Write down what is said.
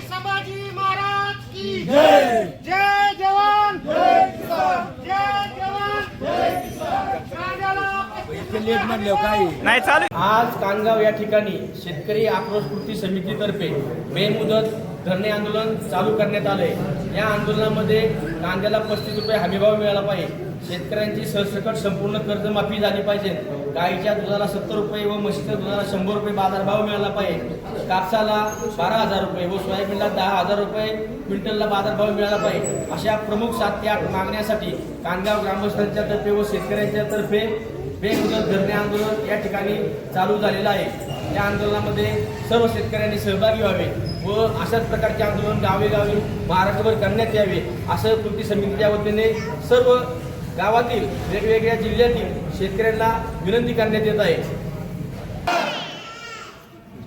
संभाजी महाराज की जय। लेट म्हणले काही नाही चालू आज कानगाव या ठिकाणी शेतकरी आक्रोश कृती समितीतर्फे बेमुदत धरणे आंदोलन चालू करण्यात आले या आंदोलनामध्ये कांद्याला पस्तीस रुपये हमीभाव मिळाला पाहिजे. शेतकऱ्यांची सरसकट संपूर्ण कर्जमाफी झाली पाहिजे. गाईच्या दुधाला सत्तर रुपये व म्हशीच्या दुधाला शंभर रुपये बाजारभाव मिळाला पाहिजे. कापसाला बारा हजार रुपये व सोयाबीनला दहा हजार रुपये क्विंटलला बाजारभाव मिळाला पाहिजे. अशा प्रमुख सात ते आठ मागण्यासाठी कानगाव ग्रामस्थांच्या तर्फे व शेतकऱ्यांच्या तर्फे बेमुदत धरणे आंदोलन या ठिकाणी चालू झालेलं आहे. या आंदोलनामध्ये सर्व शेतकऱ्यांनी सहभागी व्हावे व अशाच प्रकारचे आंदोलन गावेगावी महाराष्ट्रभर करण्यात यावे असं कृती समितीच्या वतीने सर्व गावातील वेगवेगळ्या जिल्ह्यातील शेतकऱ्यांना विनंती करण्यात येत आहे.